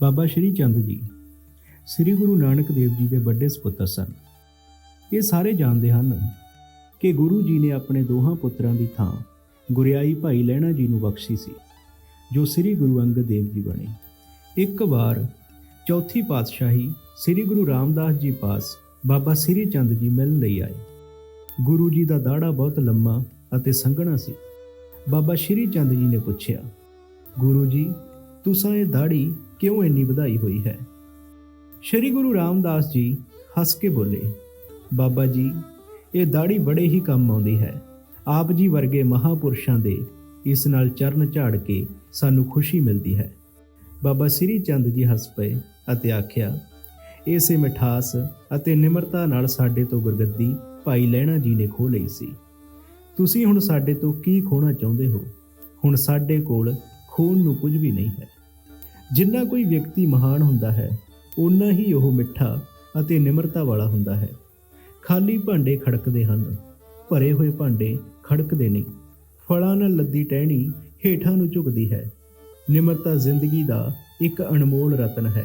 ਬਾਬਾ ਸ਼੍ਰੀ ਚੰਦ ਜੀ, ਸ੍ਰੀ ਗੁਰੂ ਨਾਨਕ ਦੇਵ ਜੀ ਦੇ ਵੱਡੇ ਸੁਪੁੱਤਰ ਸਨ। ਇਹ ਸਾਰੇ ਜਾਣਦੇ ਹਨ ਕਿ ਗੁਰੂ ਜੀ ਨੇ ਆਪਣੇ ਦੋਹਾਂ ਪੁੱਤਰਾਂ ਦੀ ਥਾਂ ਗੁਰਿਆਈ ਭਾਈ ਲਹਿਣਾ ਜੀ ਨੂੰ ਬਖਸ਼ੀ ਸੀ, ਜੋ ਸ੍ਰੀ ਗੁਰੂ ਅੰਗਦ ਦੇਵ ਜੀ ਬਣੇ। ਇੱਕ ਵਾਰ ਚੌਥੀ ਪਾਤਸ਼ਾਹੀ ਸ੍ਰੀ ਗੁਰੂ ਰਾਮਦਾਸ ਜੀ ਪਾਸ ਬਾਬਾ ਸ੍ਰੀ ਚੰਦ ਜੀ ਮਿਲਣ ਲਈ ਆਏ। ਗੁਰੂ ਜੀ ਦਾ ਦਾੜਾ ਬਹੁਤ ਲੰਮਾ ਅਤੇ ਸੰਘਣਾ ਸੀ। ਬਾਬਾ ਸ਼੍ਰੀ ਚੰਦ ਜੀ ਨੇ ਪੁੱਛਿਆ, ਗੁਰੂ ਜੀ, ਤੁਸਾਂ ਇਹ ਦਾੜੀ ਕਿਉਂ ਇੰਨੀ ਵਧਾਈ ਹੋਈ ਹੈ? ਸ਼੍ਰੀ ਗੁਰੂ ਰਾਮਦਾਸ ਜੀ ਹੱਸ ਕੇ ਬੋਲੇ, ਬਾਬਾ ਜੀ, ਇਹ ਦਾੜੀ ਬੜੇ ਹੀ ਕੰਮ ਆਉਂਦੀ ਹੈ। ਆਪ ਜੀ ਵਰਗੇ ਮਹਾਪੁਰਸ਼ਾਂ ਦੇ ਇਸ ਨਾਲ ਚਰਨ ਝਾੜ ਕੇ ਸਾਨੂੰ ਖੁਸ਼ੀ ਮਿਲਦੀ ਹੈ। ਬਾਬਾ ਸ੍ਰੀ ਚੰਦ ਜੀ ਹੱਸ ਪਏ ਅਤੇ ਆਖਿਆ, ਇਸੇ ਮਿਠਾਸ ਅਤੇ ਨਿਮਰਤਾ ਨਾਲ ਸਾਡੇ ਤੋਂ ਗੁਰਗੱਦੀ ਭਾਈ ਲੈਣਾ ਜੀ ਨੇ ਖੋਹ ਲਈ ਸੀ। ਤੁਸੀਂ ਹੁਣ ਸਾਡੇ ਤੋਂ ਕੀ ਖੋਣਾ ਚਾਹੁੰਦੇ ਹੋ? ਹੁਣ ਸਾਡੇ ਕੋਲ ਖੋਣ ਨੂੰ ਕੁਝ ਵੀ ਨਹੀਂ ਹੈ। ਜਿੰਨਾ ਕੋਈ ਵਿਅਕਤੀ ਮਹਾਨ ਹੁੰਦਾ ਹੈ ਉਨਾ ਹੀ ਉਹ ਮਿੱਠਾ ਅਤੇ ਨਿਮਰਤਾ ਵਾਲਾ ਹੁੰਦਾ ਹੈ। ਖਾਲੀ ਭਾਂਡੇ ਖੜਕਦੇ ਹਨ, ਭਰੇ ਹੋਏ ਭਾਂਡੇ ਖੜਕਦੇ ਨਹੀਂ। ਫਲਾਂ ਨਾਲ ਲੱਦੀ ਟਹਿਣੀ ਹੇਠਾਂ ਨੂੰ ਝੁਕਦੀ ਹੈ। ਨਿਮਰਤਾ ਜ਼ਿੰਦਗੀ ਦਾ ਇੱਕ ਅਨਮੋਲ ਰਤਨ ਹੈ।